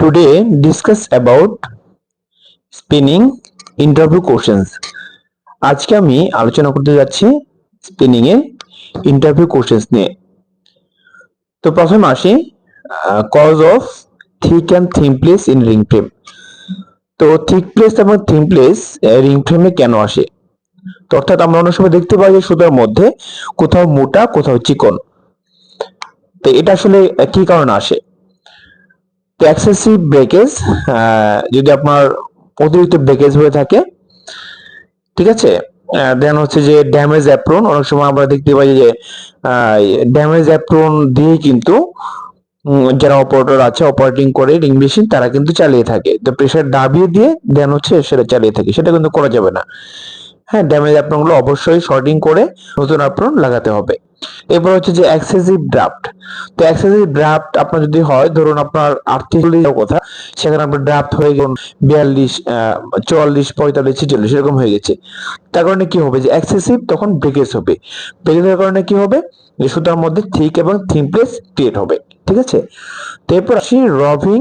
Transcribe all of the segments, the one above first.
today, discuss about spinning interview questions. আজকে আমি আলোচনা করতে যাচ্ছি স্পিনিং এর ইন্টারভিউ কোশ্চেন্স নিয়ে। তো প্রথমে আসি cause of thick and thin place in ring frame তো থিক প্লেস এবং থিম প্লেস রিং ফ্রেমে কেন আসে? তো অর্থাৎ আমরা অনেক সময় দেখতে পাই যে সুতার মধ্যে কোথাও মোটা, কোথাও চিকন। তো এটা আসলে কি কারণে আসে? এক্সেসিভ ব্রেকেজ যদি আপনার অতিরিক্ত ব্রেকেজ হয়ে থাকে, ঠিক আছে? দেন হচ্ছে যে ড্যামেজ অ্যাপ্রন অনেক সময় আমরা দেখতে পাই যে ড্যামেজ অ্যাপ্রন দিয়ে কিন্তু যারা অপারেটর আছে অপারেটিং করে রিং মেশিন তারা কিন্তু চালিয়ে থাকে। তো প্রেশার দাবিয়ে দিয়ে দেন হচ্ছে সেটা চালিয়ে থাকে। সেটা কিন্তু করা যাবে না। হ্যাঁ ড্যামেজ অ্যাপ্রনগুলো অবশ্যই শর্টিং করে নতুন অ্যাপ্রন লাগাতে হবে। এরপর হচ্ছে যে এক্সেসিভ ড্রাফট তো এক্সেসিভ ড্রাফট আপনার যদি হয়, ধরুন আপনার আর্থিক কথা, সেখানে আপনার ড্রাফট হয়ে গেল বিয়াল্লিশ চুয়াল্লিশ, পঁয়তাল্লিশ, ছেচল্লিশ, এরকম হয়ে গেছে। তার কারণে কি হবে? যে এক্সেসিভ তখন ব্রেকেজ হবে। ব্রেকেজের কারণে কি হবে? যে সুতার মধ্যে থিক এবং থিন প্লেস ক্রিয়েট হবে। ঠিক আছে? তো এরপর আসি রবিং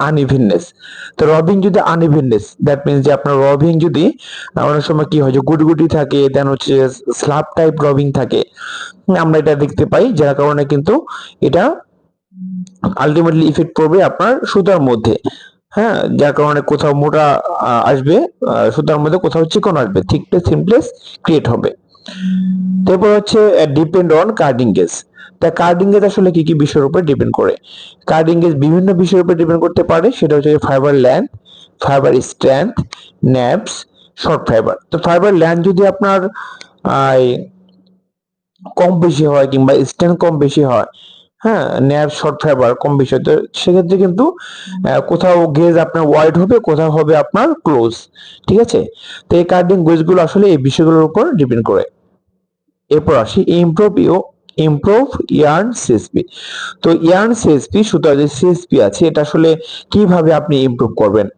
আনইভিননেস তো রবিং যদি আনইভিননেস দ্যাট মিনস যে আপনার রবিং যদি, অনেক সময় কি হয় যে গুটগুটি থাকে দেন হচ্ছে স্ল্যাব টাইপ রবিং থাকে। আমরা এটা দেখতে পাই, যার কারণে কিন্তু এটা আলটিমেটলি ইফেক্ট পড়বে আপনার সুতার মধ্যে। হ্যাঁ যার কারণে কোথাও মোটা আসবে সুতার মধ্যে কোথাও চিকন আসবে thick place thin place create হবে। তারপর হচ্ছে ডিপেন্ড অন কার্ডিং গেজ তা কার্ডিং গেজ আসলে কি কি বিষয়ের উপর ডিপেন্ড করে? কার্ডিং বিভিন্ন বিষয়ের উপর ডিপেন্ড করতে পারে, সেটা হচ্ছে fibre length fibre strength neps short fibre তো ফাইবার ল্যান্ড যদি আপনার কম বেশি হয় কিংবা স্ট্রেংথ কম বেশি হয় হ্যাঁ ন্যাপ শর্ট ফাইবার কম বেশি হয়, তো সেক্ষেত্রে কিন্তু কোথাও গেজ আপনার ওয়াইড হবে, কোথাও হবে আপনার ক্লোজ ঠিক আছে? তো এই কার্ডিং গেজগুলো আসলে এই বিষয়গুলোর উপর ডিপেন্ড করে। এরপর আসি improve you improve yarn CSP তো ইয়ার্ন সিএসপি সুতরাং যে সিএসপি আছে, এটা আসলে কীভাবে আপনি ইমপ্রুভ করবেন?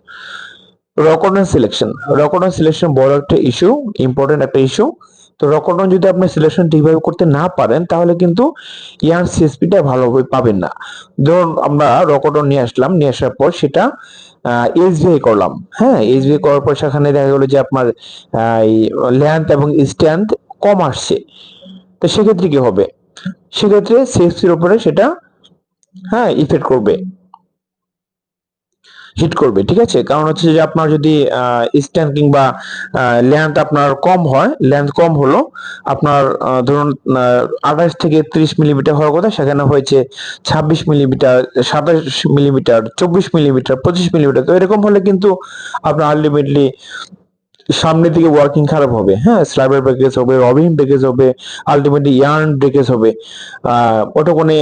রকটন সিলেকশন রকটন সিলেকশন বড় একটা ইস্যু ইম্পর্টেন্ট একটা ইস্যু তো রকটন যদি আপনি সিলেকশন ঠিকভাবে করতে না পারেন, তাহলে কিন্তু ইয়ার্ন সিএসপিটা ভালোভাবে পাবেন না। ধরুন আমরা রকটন নিয়ে আসলাম, নিয়ে আসার পর সেটা এইচভিআই করলাম। হ্যাঁ এইচভিআই করার পর সেখানে দেখা গেলো যে আপনার লেন্থ এবং স্ট্যান্ড কম আসছে। তো সেক্ষেত্রে কি হবে? সেক্ষেত্রে সিএসপির উপরে সেটা হ্যাঁ ইফেক্ট করবে। হিট করবে, ঠিক আছে? কারণ হচ্ছে যে আপনার যদি স্ট্যান্ড কিংবা লেন্থ আপনার কম হয় লেন্থ কম হলো, আপনার ধরুন আঠাশ থেকে ত্রিশ মিলিমিটার হওয়ার কথা, সেখানে হয়েছে ছাব্বিশ মিলিমিটার সাতাশ মিলিমিটার চব্বিশ মিলিমিটার পঁচিশ মিলিমিটার তো এরকম হলে কিন্তু আপনার আলটিমেটলি সামনের দিকে ওয়ার্কিং খারাপ হবে। হ্যাঁ স্ল্যাবের ব্রেকেজ হবে রবিং ব্রেকেজ হবে আলটিমেটলি ইয়ার্ন ব্রেকেজ হবে। আহ অটোকোনে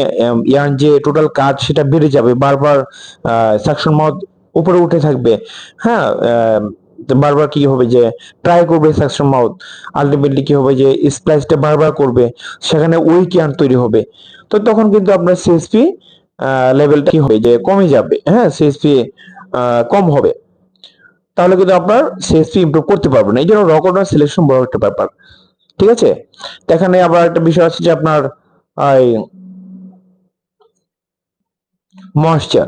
ইয়ার্ন যে টোটাল কাজ সেটা বেড়ে যাবে, বারবার সাকশন মাউথ উপরে উঠে থাকবে। হ্যাঁ বারবার কি হবে যে ট্রাই করবে সাকশন মাউথ আলটিমেটলি কি হবে যে স্প্লাইসটা বারবার করবে, সেখানে উইক ইয়ার্ন তৈরি হবে। তো তখন কিন্তু আপনার সিএসপি লেভেলটা কি হবে যে কমে যাবে। হ্যাঁ সিএসপি কম হবে। তাহলে কিন্তু আপনার সিএসপি ইমপ্রুভ করতে পারবেন এই জন্য রকটার সিলেকশন বড় একটা ব্যাপার। ঠিক আছে? এখানে আবার একটা বিষয় আছে যে আপনার ময়েশ্চার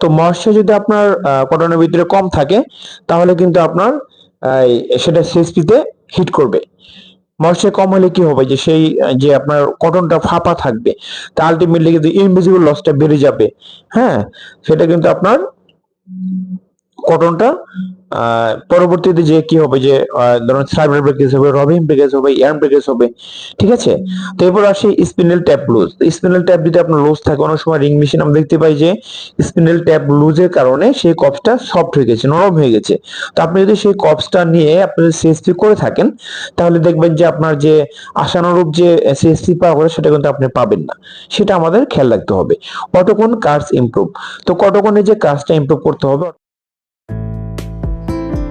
তো ময়েশ্চার যদি আপনার কটনের ভিতরে কম থাকে, তাহলে কিন্তু আপনার সেটা সিএসপি তে হিট করবে। ময়েশ্চার কম হলে কি হবে? যে সেই, যে আপনার কটনটা ফাঁপা থাকবে, তা আলটিমেটলি কিন্তু ইনভিজিবল লসটা বেড়ে যাবে। হ্যাঁ? সেটা কিন্তু আপনার কটনটা পরবর্তীতে যে কি হবে যে ধরুন সাইবার ব্রেকেজ হবে রবিং ব্রেকেজ হবে ইয়ার্ন ব্রেকেজ হবে, ঠিক আছে? তো এরপর আসি spindle tape loose spindle tape যদি আপনার লুজ থাকে, অনেক সময় রিং মেশিন আমরা দেখতে পাই যে স্পিনেল ট্যাপ লুজের কারণে সেই কপসটা সফট হয়ে গেছে, নরম হয়ে গেছে। তো আপনি যদি সেই কপসটা নিয়ে আপনি সিএসপি করে থাকেন, তাহলে দেখবেন যে আপনার যে আশানুরূপ যে সিএসপি পাওয়া সেটা কিন্তু আপনি পাবেন না। সেটা আমাদের খেয়াল রাখতে হবে। কতক্ষণ কার্স ইমপ্রুভ তো কতক্ষণে যে কাজটা ইমপ্রুভ করতে হবে?